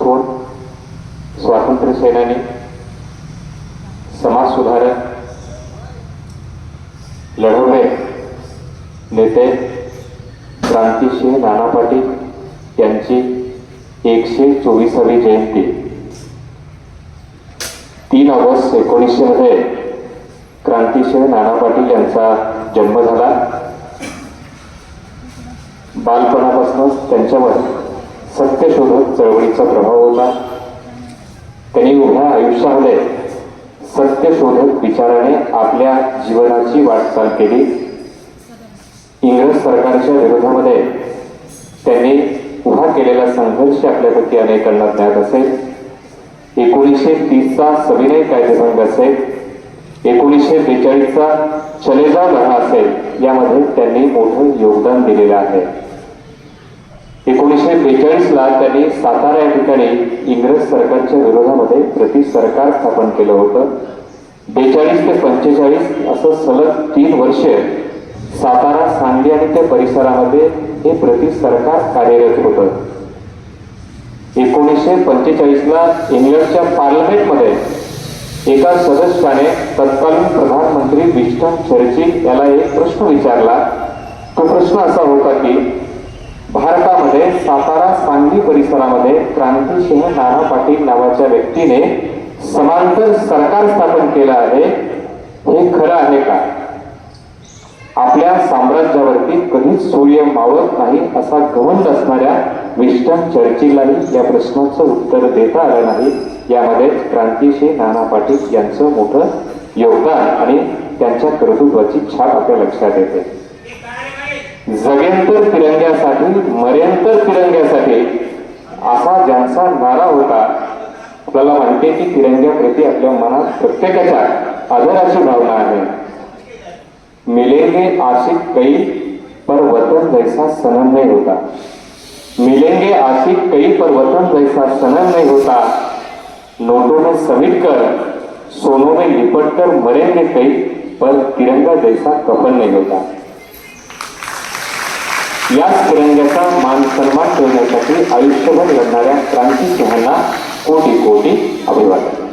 थोर स्वातंत्र्य सेनानी? समाज सुधारक? लढवणे नेते? क्रांतिसिंह नाना पाटील यांची एकशे चोवीसावी जयंती. तीन ऑगस्ट एकोणीसशे मध्ये क्रांतिसिंह नाना पाटील यांचा जन्म झाला. बालपणापासूनच त्यांच्यावर सत्यशोधक चळवळीचा प्रभाव होता. त्यांनी उभ्या आयुष्यामध्ये सत्यशोधक विचाराने आपल्या जीवनाची वाटचाल केली. इंग्रज सरकारच्या विरोधामध्ये त्यांनी उभा केलेला संघर्ष आपल्यापैकी अनेकांना ज्ञात असेल. एकोणीसशे तीसचा सविनय कायदेभंग असेल. एकोणीसशे बेचाळीसचा चलेजा लढा असेल. यामध्ये त्यांनी मोठं योगदान दिलेलं आहे. एकोणीसशे बेचाळीसला त्यांनी सातारा या ठिकाणी इंग्रज सरकारच्या विरोधामध्ये प्रति सरकार स्थापन केलं होतं. बेचाळीस ते पंचेचाळीस असं सलग तीन वर्ष सातारा सांगली आणि त्या परिसरामध्ये हे प्रति सरकार कार्यरत होतं. एकोणीसशे पंचेचाळीसला इंग्लंडच्या पार्लमेंटमध्ये एका सदस्याने तत्कालीन प्रधानमंत्री विस्टन चर्चिल याला एक प्रश्न विचारला. तो प्रश्न असा होता की भारत भारतामध्ये सातारा सांगली परिसरामध्ये क्रांतिसिंह नाना पाटील नावाच्या व्यक्तीने समांतर सरकार स्थापन केलं आहे. हे खरं आहे का? आपल्या साम्राज्यावरती कधीच सूर्य मावत नाही असा गवंत असणाऱ्या विस्टन चर्चिललाही या प्रश्नाचं उत्तर देता आलं नाही. यामध्ये क्रांतिसिंह नाना पाटील यांचं मोठं योगदान आणि त्यांच्या कर्तृत्वाची छाप आपल्या लक्षात येते. जगेंतर तिरंग्यासाठी मरेंतर तिरंग्यासाठी असा ज्यांचा नारा होता आपल्याला माहिती की तिरंग्याप्रती आपल्या मनात प्रत्येकाच्या आदराची भावना आहे. मिलेंगे आशिक कई पर वतन जैसा सनम नाही होता. मिलेंगे आशिक कई पर वतन जैसा सनम नहीं होता. नोटों में समिट कर सोनों में लिपट कर मरेंगे कई पर तिरंगा जैसा कफन नहीं होता. याच तिरंग्याचा मान सन्मान ठेवण्यासाठी आयुष्यभर लढणाऱ्या क्रांतिसिंहांना कोटी कोटी अभिवादन.